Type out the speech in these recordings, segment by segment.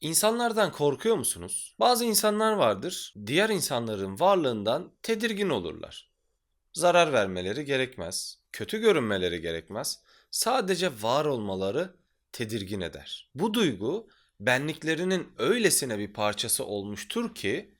İnsanlardan korkuyor musunuz? Bazı insanlar vardır, diğer insanların varlığından tedirgin olurlar. Zarar vermeleri gerekmez, kötü görünmeleri gerekmez. Sadece var olmaları tedirgin eder. Bu duygu benliklerinin öylesine bir parçası olmuştur ki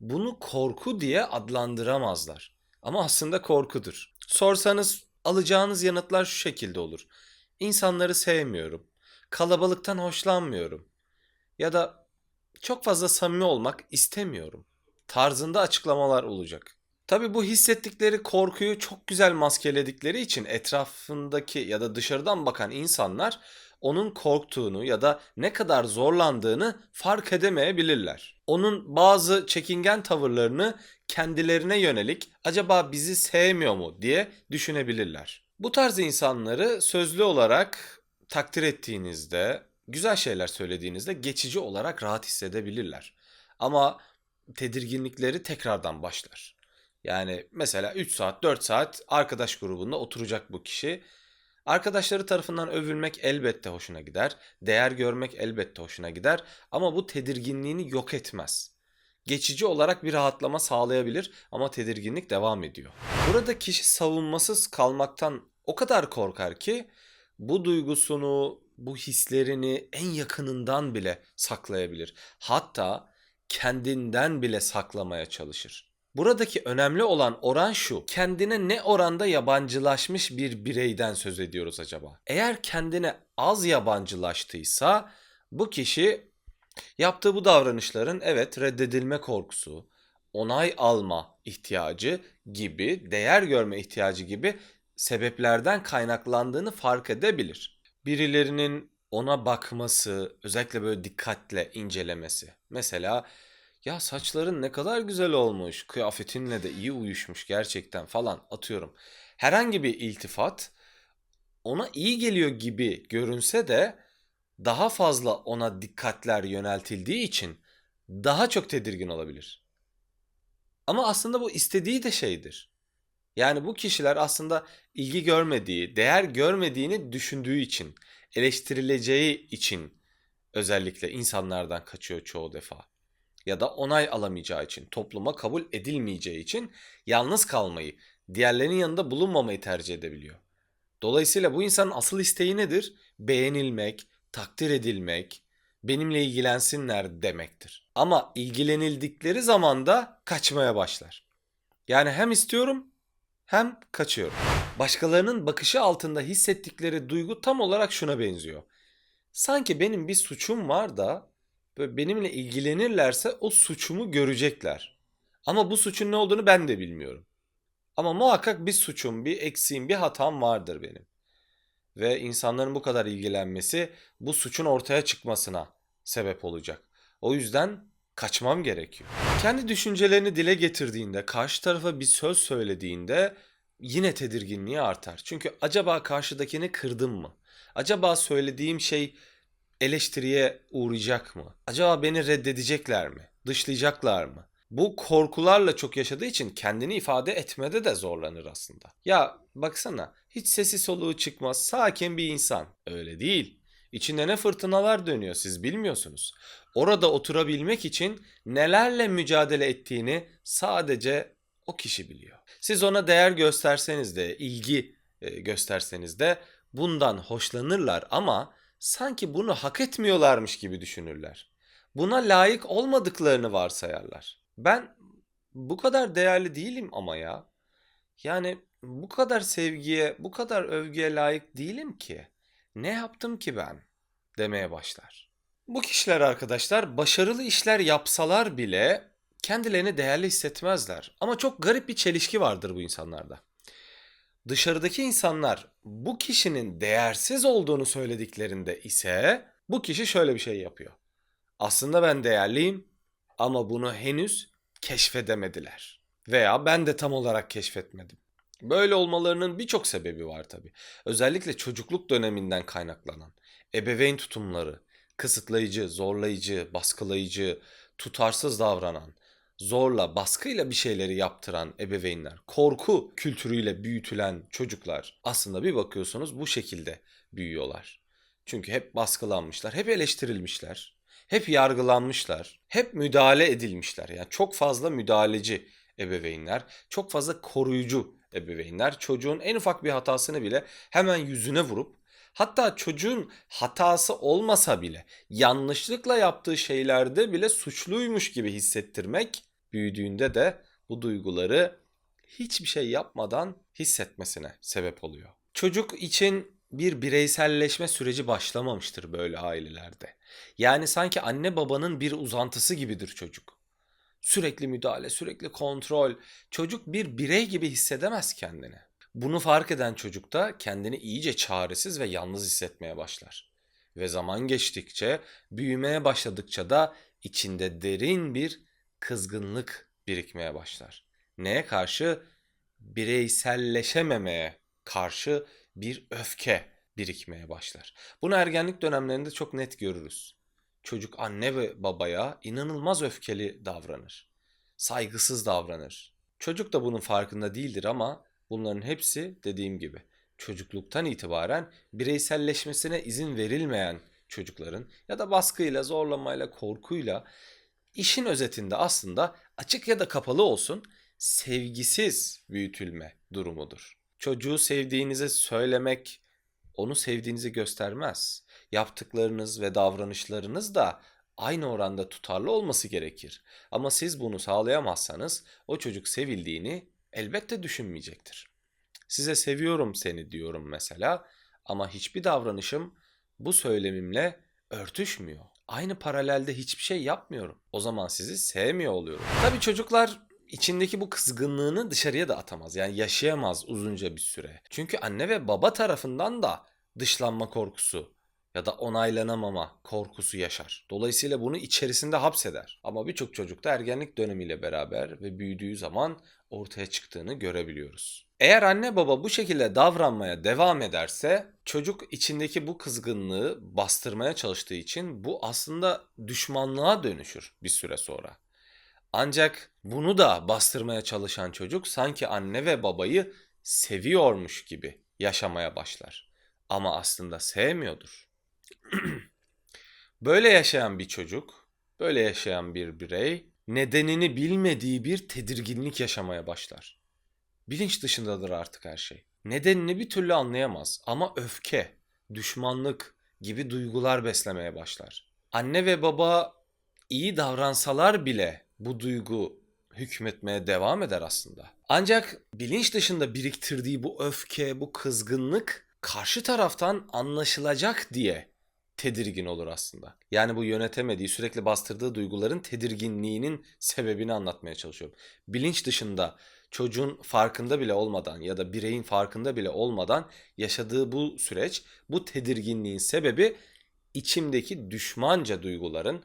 bunu korku diye adlandıramazlar. Ama aslında korkudur. Sorsanız alacağınız yanıtlar şu şekilde olur. İnsanları sevmiyorum. Kalabalıktan hoşlanmıyorum. Ya da çok fazla samimi olmak istemiyorum. Tarzında açıklamalar olacak. Tabi bu hissettikleri korkuyu çok güzel maskeledikleri için etrafındaki ya da dışarıdan bakan insanlar onun korktuğunu ya da ne kadar zorlandığını fark edemeyebilirler. Onun bazı çekingen tavırlarını kendilerine yönelik acaba bizi sevmiyor mu diye düşünebilirler. Bu tarz insanları sözlü olarak takdir ettiğinizde, güzel şeyler söylediğinizde geçici olarak rahat hissedebilirler. Ama tedirginlikleri tekrardan başlar. Yani mesela 3 saat, 4 saat arkadaş grubunda oturacak bu kişi. Arkadaşları tarafından övülmek elbette hoşuna gider. Değer görmek elbette hoşuna gider. Ama bu tedirginliğini yok etmez. Geçici olarak bir rahatlama sağlayabilir ama tedirginlik devam ediyor. Burada kişi savunmasız kalmaktan o kadar korkar ki bu duygusunu, bu hislerini en yakınından bile saklayabilir. Hatta kendinden bile saklamaya çalışır. Buradaki önemli olan oran şu. Kendine ne oranda yabancılaşmış bir bireyden söz ediyoruz acaba? Eğer kendine az yabancılaştıysa bu kişi yaptığı bu davranışların evet reddedilme korkusu, onay alma ihtiyacı gibi, değer görme ihtiyacı gibi sebeplerden kaynaklandığını fark edebilir. Birilerinin ona bakması, özellikle böyle dikkatle incelemesi. Mesela ya saçların ne kadar güzel olmuş, kıyafetinle de iyi uyuşmuş gerçekten falan atıyorum. Herhangi bir iltifat ona iyi geliyor gibi görünse de daha fazla ona dikkatler yöneltildiği için daha çok tedirgin olabilir. Ama aslında bu istediği de şeydir. Yani bu kişiler aslında ilgi görmediği, değer görmediğini düşündüğü için, eleştirileceği için özellikle insanlardan kaçıyor çoğu defa. Ya da onay alamayacağı için, topluma kabul edilmeyeceği için yalnız kalmayı, diğerlerinin yanında bulunmamayı tercih edebiliyor. Dolayısıyla bu insanın asıl isteği nedir? Beğenilmek, takdir edilmek, benimle ilgilensinler demektir. Ama ilgilenildikleri zaman da kaçmaya başlar. Yani hem istiyorum hem kaçıyorum. Başkalarının bakışı altında hissettikleri duygu tam olarak şuna benziyor. Sanki benim bir suçum var da benimle ilgilenirlerse o suçumu görecekler. Ama bu suçun ne olduğunu ben de bilmiyorum. Ama muhakkak bir suçum, bir eksiğim, bir hatam vardır benim. Ve insanların bu kadar ilgilenmesi bu suçun ortaya çıkmasına sebep olacak. O yüzden kaçmam gerekiyor. Kendi düşüncelerini dile getirdiğinde, karşı tarafa bir söz söylediğinde yine tedirginliği artar. Çünkü acaba karşıdakini kırdım mı? Acaba söylediğim şey eleştiriye uğrayacak mı? Acaba beni reddedecekler mi? Dışlayacaklar mı? Bu korkularla çok yaşadığı için kendini ifade etmede de zorlanır aslında. Ya baksana hiç sesi soluğu çıkmaz sakin bir insan. Öyle değil. İçinde ne fırtınalar dönüyor siz bilmiyorsunuz. Orada oturabilmek için nelerle mücadele ettiğini sadece o kişi biliyor. Siz ona değer gösterseniz de, ilgi e, gösterseniz de bundan hoşlanırlar ama sanki bunu hak etmiyorlarmış gibi düşünürler. Buna layık olmadıklarını varsayarlar. Ben bu kadar değerli değilim ama ya. Yani bu kadar sevgiye, bu kadar övgüye layık değilim ki. Ne yaptım ki ben? demeye başlar. Bu kişiler arkadaşlar başarılı işler yapsalar bile kendilerini değerli hissetmezler. Ama çok garip bir çelişki vardır bu insanlarda. Dışarıdaki insanlar bu kişinin değersiz olduğunu söylediklerinde ise bu kişi şöyle bir şey yapıyor. Aslında ben değerliyim ama bunu henüz keşfedemediler. Veya ben de tam olarak keşfetmedim. Böyle olmalarının birçok sebebi var tabi. Özellikle çocukluk döneminden kaynaklanan ebeveyn tutumları, kısıtlayıcı, zorlayıcı, baskılayıcı, tutarsız davranan, zorla, baskıyla bir şeyleri yaptıran ebeveynler, korku kültürüyle büyütülen çocuklar aslında bir bakıyorsunuz bu şekilde büyüyorlar. Çünkü hep baskılanmışlar, hep eleştirilmişler, hep yargılanmışlar, hep müdahale edilmişler. Yani çok fazla müdahaleci ebeveynler, çok fazla koruyucu ebeveynler çocuğun en ufak bir hatasını bile hemen yüzüne vurup hatta çocuğun hatası olmasa bile yanlışlıkla yaptığı şeylerde bile suçluymuş gibi hissettirmek büyüdüğünde de bu duyguları hiçbir şey yapmadan hissetmesine sebep oluyor. Çocuk için bir bireyselleşme süreci başlamamıştır böyle ailelerde. Yani sanki anne babanın bir uzantısı gibidir çocuk. Sürekli müdahale, sürekli kontrol. Çocuk bir birey gibi hissedemez kendini. Bunu fark eden çocuk da kendini iyice çaresiz ve yalnız hissetmeye başlar. Ve zaman geçtikçe, büyümeye başladıkça da içinde derin bir kızgınlık birikmeye başlar. Neye karşı? Bireyselleşememeye karşı bir öfke birikmeye başlar. Bunu ergenlik dönemlerinde çok net görürüz. Çocuk anne ve babaya inanılmaz öfkeli davranır. Saygısız davranır. Çocuk da bunun farkında değildir ama bunların hepsi dediğim gibi çocukluktan itibaren bireyselleşmesine izin verilmeyen çocukların ya da baskıyla, zorlamayla, korkuyla işin özetinde aslında açık ya da kapalı olsun sevgisiz büyütülme durumudur. Çocuğu sevdiğinizi söylemek onu sevdiğinizi göstermez. Yaptıklarınız ve davranışlarınız da aynı oranda tutarlı olması gerekir. Ama siz bunu sağlayamazsanız o çocuk sevildiğini elbette düşünmeyecektir. Size seviyorum seni diyorum mesela ama hiçbir davranışım bu söylemimle örtüşmüyor. Aynı paralelde hiçbir şey yapmıyorum. O zaman sizi sevmiyor oluyorum. Tabii çocuklar içindeki bu kızgınlığını dışarıya da atamaz. Yani yaşayamaz uzunca bir süre. Çünkü anne ve baba tarafından da dışlanma korkusu ya da onaylanamama korkusu yaşar. Dolayısıyla bunu içerisinde hapseder. Ama birçok çocukta ergenlik dönemiyle beraber ve büyüdüğü zaman ortaya çıktığını görebiliyoruz. Eğer anne baba bu şekilde davranmaya devam ederse çocuk içindeki bu kızgınlığı bastırmaya çalıştığı için bu aslında düşmanlığa dönüşür bir süre sonra. Ancak bunu da bastırmaya çalışan çocuk sanki anne ve babayı seviyormuş gibi yaşamaya başlar. Ama aslında sevmiyordur. böyle yaşayan bir çocuk, böyle yaşayan bir birey nedenini bilmediği bir tedirginlik yaşamaya başlar. Bilinç dışındadır artık her şey. Nedenini bir türlü anlayamaz ama öfke, düşmanlık gibi duygular beslemeye başlar. Anne ve baba iyi davransalar bile bu duygu hükmetmeye devam eder aslında. Ancak bilinç dışında biriktirdiği bu öfke, bu kızgınlık karşı taraftan anlaşılacak diye tedirgin olur aslında. Yani bu yönetemediği, sürekli bastırdığı duyguların tedirginliğinin sebebini anlatmaya çalışıyorum. Bilinç dışında çocuğun farkında bile olmadan ya da bireyin farkında bile olmadan yaşadığı bu süreç, bu tedirginliğin sebebi içimdeki düşmanca duyguların,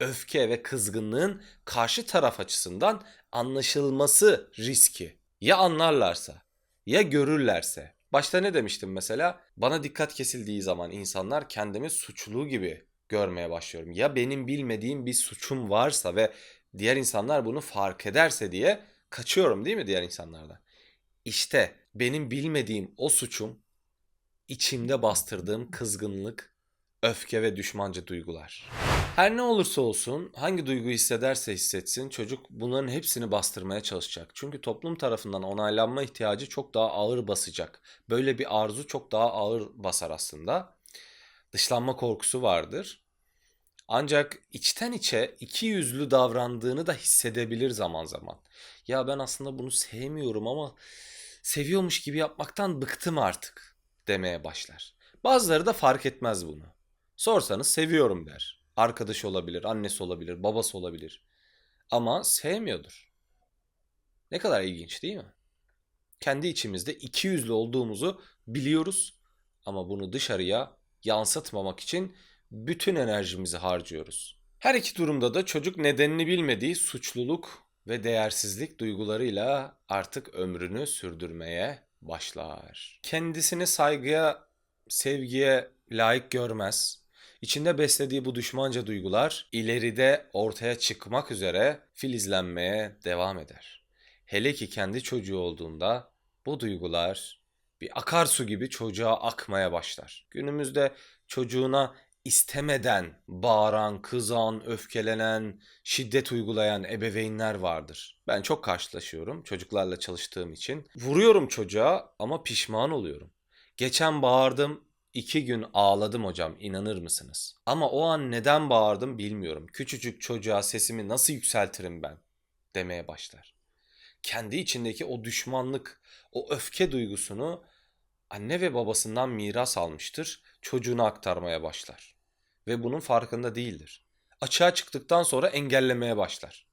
öfke ve kızgınlığın karşı taraf açısından anlaşılması riski. Ya anlarlarsa, ya görürlerse. Başta ne demiştim mesela? Bana dikkat kesildiği zaman insanlar kendimi suçlu gibi görmeye başlıyorum. Ya benim bilmediğim bir suçum varsa ve diğer insanlar bunu fark ederse diye kaçıyorum değil mi diğer insanlardan? İşte benim bilmediğim o suçum içimde bastırdığım kızgınlık, öfke ve düşmanca duygular. Her ne olursa olsun, hangi duygu hissederse hissetsin çocuk bunların hepsini bastırmaya çalışacak. Çünkü toplum tarafından onaylanma ihtiyacı çok daha ağır basacak. Böyle bir arzu çok daha ağır basar aslında. Dışlanma korkusu vardır. Ancak içten içe iki yüzlü davrandığını da hissedebilir zaman zaman. Ya ben aslında bunu sevmiyorum ama seviyormuş gibi yapmaktan bıktım artık demeye başlar. Bazıları da fark etmez bunu. Sorsanız seviyorum der. Arkadaş olabilir, annesi olabilir, babası olabilir. Ama sevmiyordur. Ne kadar ilginç değil mi? Kendi içimizde iki yüzlü olduğumuzu biliyoruz ama bunu dışarıya yansıtmamak için bütün enerjimizi harcıyoruz. Her iki durumda da çocuk nedenini bilmediği suçluluk ve değersizlik duygularıyla artık ömrünü sürdürmeye başlar. Kendisini saygıya, sevgiye layık görmez. İçinde beslediği bu düşmanca duygular ileride ortaya çıkmak üzere filizlenmeye devam eder. Hele ki kendi çocuğu olduğunda bu duygular bir akarsu gibi çocuğa akmaya başlar. Günümüzde çocuğuna istemeden bağıran, kızan, öfkelenen, şiddet uygulayan ebeveynler vardır. Ben çok karşılaşıyorum çocuklarla çalıştığım için. Vuruyorum çocuğa ama pişman oluyorum. Geçen bağırdım, iki gün ağladım hocam inanır mısınız? Ama o an neden bağırdım bilmiyorum. Küçücük çocuğa sesimi nasıl yükseltirim ben demeye başlar. Kendi içindeki o düşmanlık, o öfke duygusunu anne ve babasından miras almıştır, çocuğuna aktarmaya başlar. Ve bunun farkında değildir. Açığa çıktıktan sonra engellemeye başlar.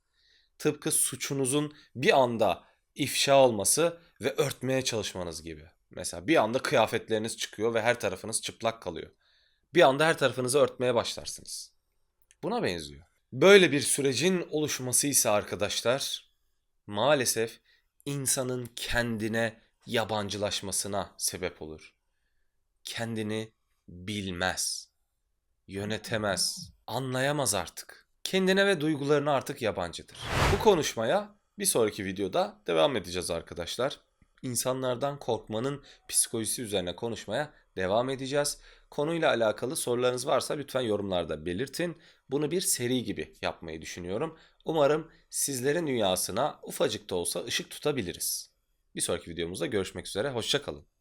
Tıpkı suçunuzun bir anda ifşa olması ve örtmeye çalışmanız gibi. Mesela bir anda kıyafetleriniz çıkıyor ve her tarafınız çıplak kalıyor. Bir anda her tarafınızı örtmeye başlarsınız. Buna benziyor. Böyle bir sürecin oluşması ise arkadaşlar maalesef insanın kendine yabancılaşmasına sebep olur. Kendini bilmez, yönetemez, anlayamaz artık. Kendine ve duygularına artık yabancıdır. Bu konuşmaya bir sonraki videoda devam edeceğiz arkadaşlar. İnsanlardan korkmanın psikolojisi üzerine konuşmaya devam edeceğiz. Konuyla alakalı sorularınız varsa lütfen yorumlarda belirtin. Bunu bir seri gibi yapmayı düşünüyorum. Umarım sizlerin dünyasına ufacık da olsa ışık tutabiliriz. Bir sonraki videomuzda görüşmek üzere. Hoşçakalın.